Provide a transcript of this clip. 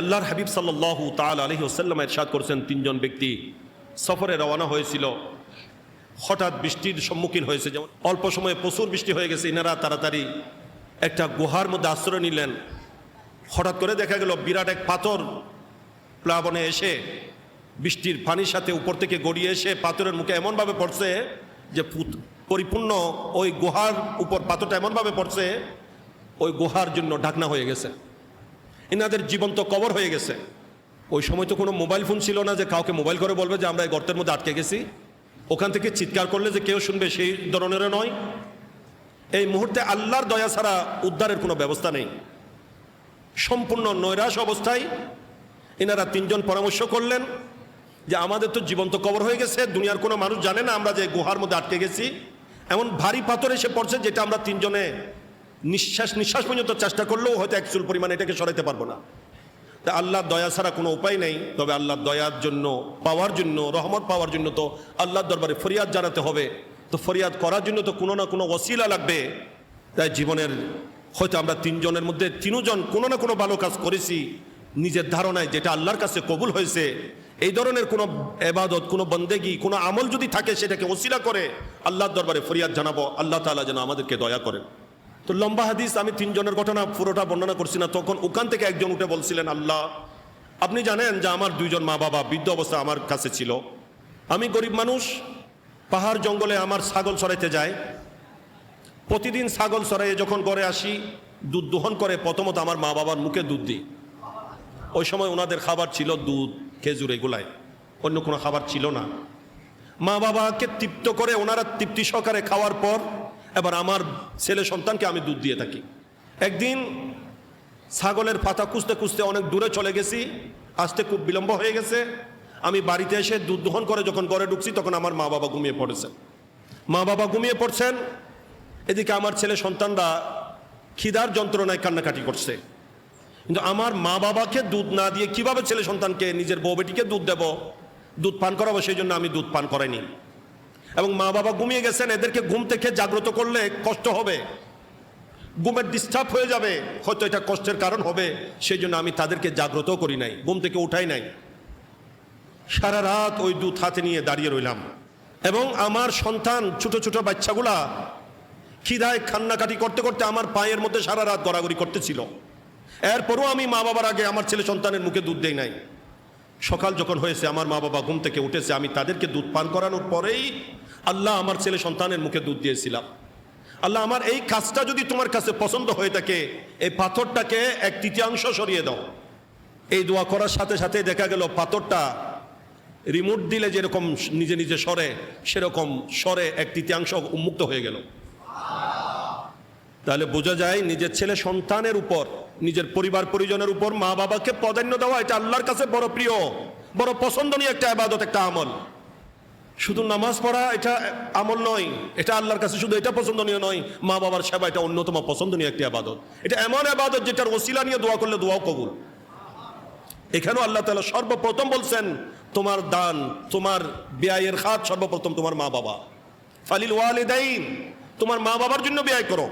আল্লাহর হাবিব সাল্লাহ তাল আলহি ওসাল্লাম এরশাদ করছেন, তিনজন ব্যক্তি সফরে রওনা হয়েছিল। হঠাৎ বৃষ্টির সম্মুখীন হয়েছে, যেমন অল্প সময়ে প্রচুর বৃষ্টি হয়ে গেছে, ইনারা তাড়াতাড়ি একটা গুহার মধ্যে আশ্রয় নিলেন। হঠাৎ করে দেখা গেল, বিরাট এক পাথর প্লাবনে এসে বৃষ্টির পানির সাথে উপর থেকে গড়িয়ে এসে পাথরের মুখে এমনভাবে পড়ছে যে পরিপূর্ণ ওই গুহার উপর পাথরটা এমনভাবে পড়ছে, ওই গুহার জন্য ঢাকনা হয়ে গেছে। এনাদের জীবন্ত কবর হয়ে গেছে। ওই সময় তো কোনো মোবাইল ফোন ছিল না যে কাউকে মোবাইল করে বলবে যে আমরা এই গর্তের মধ্যে আটকে গেছি। ওখান থেকে চিৎকার করলে যে কেউ শুনবে সেই ধরনেরও নয়। এই মুহূর্তে আল্লাহর দয়া ছাড়া উদ্ধারের কোনো ব্যবস্থা নেই। সম্পূর্ণ নৈরাশ অবস্থায় এনারা তিনজন পরামর্শ করলেন যে আমাদের তো জীবন্ত কবর হয়ে গেছে, দুনিয়ার কোনো মানুষ জানে না আমরা যে গুহার মধ্যে আটকে গেছি। এমন ভারী পাথর এসে পড়ছে যেটা আমরা তিনজনে নিঃশ্বাস নিঃশ্বাস পর্যন্ত চেষ্টা করলেও হয়তো এক চুল পরিমাণ এটাকে সরাইতে পারব না। তা আল্লাহর দয়া ছাড়া কোনো উপায় নেই, তবে আল্লাহর দয়ার জন্য, পাওয়ার জন্য, রহমত পাওয়ার জন্য তো আল্লাহর দরবারে ফরিয়াদ জানাতে হবে। তো ফরিয়াদ করার জন্য তো কোনো না কোনো ওসিলা লাগবে। তাই জীবনের, হয়তো আমরা তিনজনের মধ্যে তিনজন কোনো না কোনো ভালো কাজ করেছি, নিজের ধারণায় যেটা আল্লাহর কাছে কবুল হয়েছে, এই ধরনের কোনো এবাদত, কোনো বন্দেগি, কোনো আমল যদি থাকে সেটাকে ওসিলা করে, আল্লাহর দরবারে ফরিয়াদ জানাব। আল্লাহ তাআলা যেন আমাদেরকে দয়া করেন। তো লম্বা হাদিস, আমি তিনজনের ঘটনা পুরোটা বর্ণনা করছি না। তখন ওখান থেকে একজন উঠে বলছিলেন, আল্লাহ, আপনি জানেন যে আমার দুইজন মা বাবা বৃদ্ধ অবস্থা আমার কাছে ছিল। আমি গরিব মানুষ, পাহাড় জঙ্গলে আমার ছাগল সরাইতে যায়। প্রতিদিন ছাগল সরাইয়ে যখন ঘরে আসি, দুধ দোহন করে প্রথমত আমার মা বাবার মুখে দুধ দিই। ওই সময় ওনাদের খাবার ছিল দুধ, খেজুর এগুলাই। অন্য কোনো খাবার ছিল না। মা বাবাকে তৃপ্ত করে, ওনারা তৃপ্তি সহকারে খাওয়ার পর এবার আমার ছেলে সন্তানকে আমি দুধ দিয়ে থাকি। একদিন ছাগলের পাতা খুঁজতে খুঁজতে অনেক দূরে চলে গেছি, আসতে খুব বিলম্ব হয়ে গেছে। আমি বাড়িতে এসে দুধ দহন করে যখন ঘরে ঢুকছি তখন আমার মা বাবা ঘুমিয়ে পড়েছেন। মা বাবা ঘুমিয়ে পড়ছেন, এদিকে আমার ছেলে সন্তানরা খিদার যন্ত্রণায় কান্নাকাটি করছে। কিন্তু আমার মা বাবাকে দুধ না দিয়ে কীভাবে ছেলে সন্তানকে নিজের বউ বেটিকে দুধ দেব, দুধ পান করাবো, সেই জন্য আমি দুধ পান করাইনি। এবং মা বাবা ঘুমিয়ে গেছেন, এদেরকে ঘুম থেকে জাগ্রত করলে কষ্ট হবে। ঘুমের ডিস্টার্ব হয়ে যাবে, হয়তো এটা কষ্টের কারণ হবে সেই জন্য আমি তাদেরকে জাগ্রত করি নাই, ঘুম থেকে উঠাই নাই। সারা রাত ওই দুধ হাতে নিয়ে দাঁড়িয়ে রইলাম। এবং আমার সন্তান, ছোট ছোট বাচ্চাগুলা খিদায় কান্নাকাটি করতে করতে আমার পায়ের মধ্যে সারা রাত গড়াগড়ি করতেছিল। এরপরও আমি মা বাবার আগে আমার ছেলে সন্তানের মুখে দুধ দেই নাই। সকাল যখন হয়েছে, আমার মা বাবা ঘুম থেকে উঠেছে, আমি তাদেরকে দুধ পান করানোর পরেই আল্লাহ আমার ছেলে সন্তানের মুখে দুধ দিয়েছিলাম। আল্লাহ আমার এই কাজটা যদি তোমার কাছে পছন্দ হয়ে থাকে, এই পাথরটাকে এক তৃতীয়াংশ সরিয়ে দাও। এই দোয়া করার সাথে সাথে দেখা গেল পাথরটা রিমোট দিলে যেরকম নিজে নিজে সরে, সেরকম সরে এক তৃতীয়াংশ উন্মুক্ত হয়ে গেল। তাহলে বোঝা যায় নিজের ছেলে সন্তানের উপর নিজের পরিবার পরিজনের উপর মা বাবাকে প্রাধান্য দেওয়া এটা আল্লাহর কাছে বড় প্রিয়, বড় পছন্দনীয় একটা আবাদত, একটা আমল। শুধু নামাজ পড়া এটা আমল নয়, এটা আল্লাহর কাছে শুধু এটা পছন্দনীয় নয়, মা বাবার সেবা এটা অন্যতম পছন্দনীয় একটি আবাদত। এটা এমন আবাদত যেটার ওসিলা নিয়ে দোয়া করলে দোয়াও কবুল। এখানেও আল্লাহ তাআলা সর্বপ্রথম বলছেন, তোমার দান, তোমার ব্যয়ের হাত সর্বপ্রথম তোমার মা বাবা। ফালিল ওয়ালিদাইন, তোমার মা বাবার জন্য ব্যয় করো।